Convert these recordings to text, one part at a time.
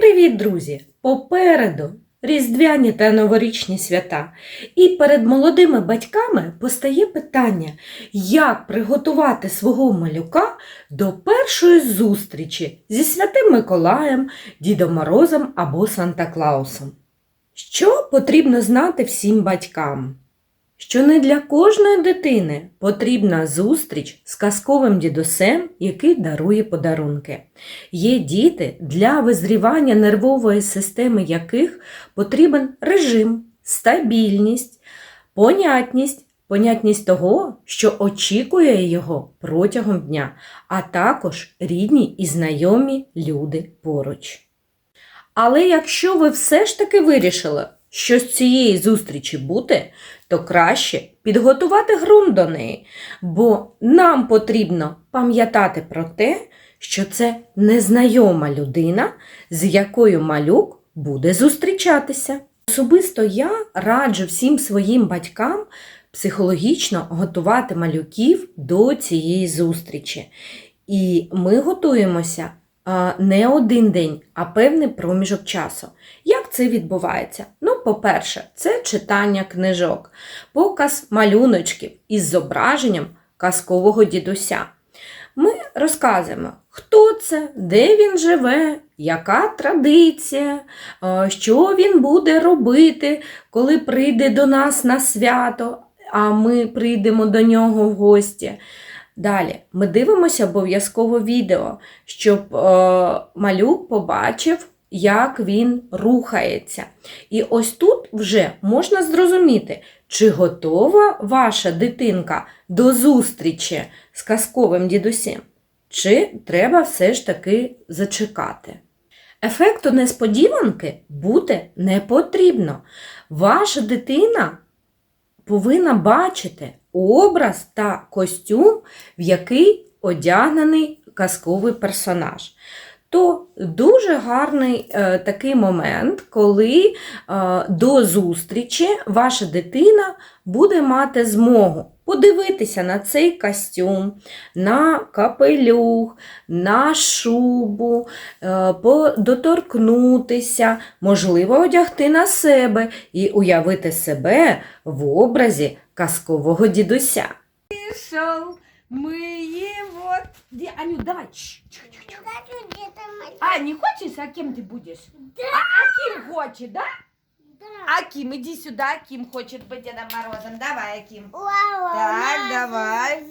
Привіт, друзі! Попереду різдвяні та новорічні свята. І перед молодими батьками постає питання, як приготувати свого малюка до першої зустрічі зі Святим Миколаєм, Дідом Морозом або Санта-Клаусом. Що потрібно знати всім батькам? Що не для кожної дитини потрібна зустріч з казковим дідусем, який дарує подарунки. Є діти, для визрівання нервової системи яких потрібен режим, стабільність, понятність, понятність того, що очікує його протягом дня, а також рідні і знайомі люди поруч. Але якщо ви все ж таки вирішили, що з цієї зустрічі бути, то краще підготувати ґрунт до неї, бо нам потрібно пам'ятати про те, що це незнайома людина, з якою малюк буде зустрічатися. Особисто я раджу всім своїм батькам психологічно готувати малюків до цієї зустрічі. І ми готуємося не один день, а певний проміжок часу. Це відбувається? Ну, по-перше, це читання книжок, показ малюночків із зображенням казкового дідуся. Ми розказуємо, хто це, де він живе, яка традиція, що він буде робити, коли прийде до нас на свято, а ми прийдемо до нього в гості. Далі ми дивимося обов'язково відео, щоб е, малюк побачив, як він рухається. І ось тут вже можна зрозуміти, чи готова ваша дитинка до зустрічі з казковим дідусем, чи треба все ж таки зачекати. Ефекту несподіванки бути не потрібно. Ваша дитина повинна бачити образ та костюм, в який одягнений казковий персонаж. То дуже гарний е, такий момент, коли е, до зустрічі ваша дитина буде мати змогу подивитися на цей костюм, на капелюх, на шубу, е, доторкнутися, можливо, одягти на себе і уявити себе в образі казкового дідуся. пришел, мы его... Где? Аню, давай. Чш. Хочу где-то мать. А, не хочешь? А кем ты будешь? Да. А, Аким хочет, да? Да. Аким, иди сюда. Аким хочет быть Дедом Морозом. Давай, Аким. Уа-уа, Так, давай.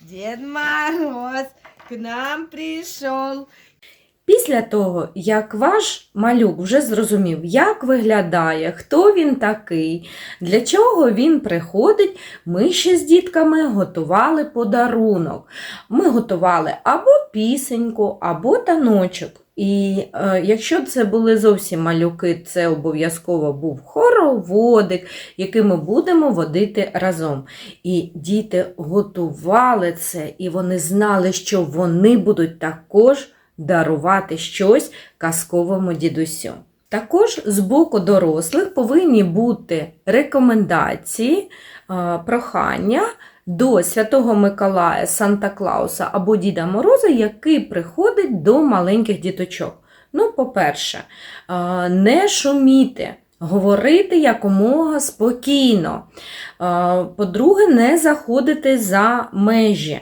Дед Мороз к нам пришел. Після того, як ваш малюк вже зрозумів, як виглядає, хто він такий, для чого він приходить, ми ще з дітками готували подарунок. Ми готували або пісеньку, або таночок. І е, якщо це були зовсім малюки, це обов'язково був хороводик, який ми будемо водити разом. І діти готували це, і вони знали, що вони будуть також дарувати щось казковому дідусю. Також з боку дорослих повинні бути рекомендації, прохання до Святого Миколая, Санта Клауса або Діда Мороза, який приходить до маленьких діточок. Ну, по-перше, не шуміти. Говорити якомога спокійно. По-друге, не заходити за межі.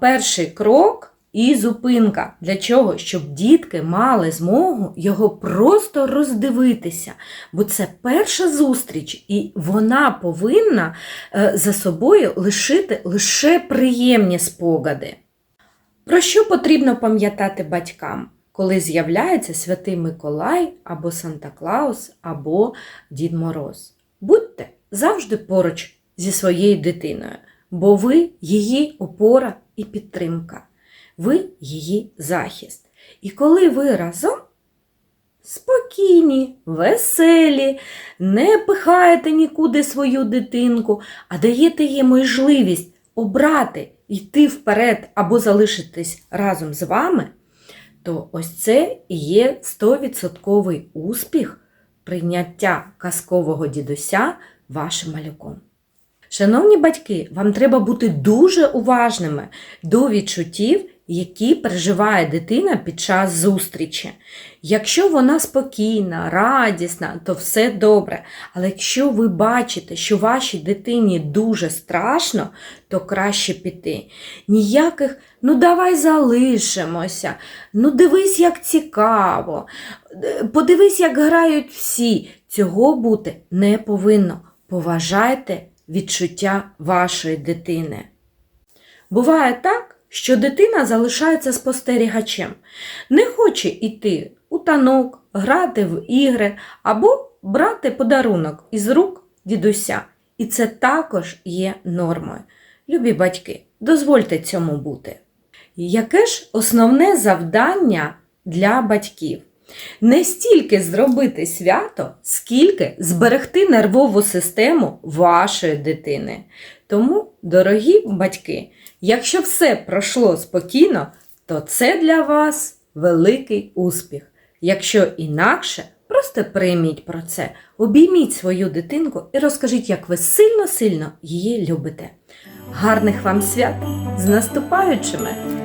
Перший крок і зупинка. Для чого? Щоб дітки мали змогу його просто роздивитися. Бо це перша зустріч, і вона повинна е, за собою лишити лише приємні спогади. Про що потрібно пам'ятати батькам, коли з'являється Святий Миколай або Санта Клаус, або Дід Мороз? Будьте завжди поруч зі своєю дитиною, бо ви її опора і підтримка ви її захист. І коли ви разом спокійні, веселі, не пихаєте нікуди свою дитинку, а даєте їй можливість обрати, йти вперед або залишитись разом з вами, то ось це і є 100% успіх прийняття казкового дідуся вашим малюком. Шановні батьки, вам треба бути дуже уважними до відчуттів які переживає дитина під час зустрічі. Якщо вона спокійна, радісна, то все добре. Але якщо ви бачите, що вашій дитині дуже страшно, то краще піти. Ніяких ну давай залишимося, ну дивись, як цікаво, подивись, як грають всі. Цього бути не повинно. Поважайте відчуття вашої дитини. Буває так, що дитина залишається спостерігачем, не хоче йти у танок, грати в ігри або брати подарунок із рук дідуся. І це також є нормою. Любі батьки, дозвольте цьому бути. Яке ж основне завдання для батьків? Не стільки зробити свято, скільки зберегти нервову систему вашої дитини. Тому, дорогі батьки, якщо все пройшло спокійно, то це для вас великий успіх. Якщо інакше, просто прийміть про це, обійміть свою дитинку і розкажіть, як ви сильно-сильно її любите. Гарних вам свят з наступаючими!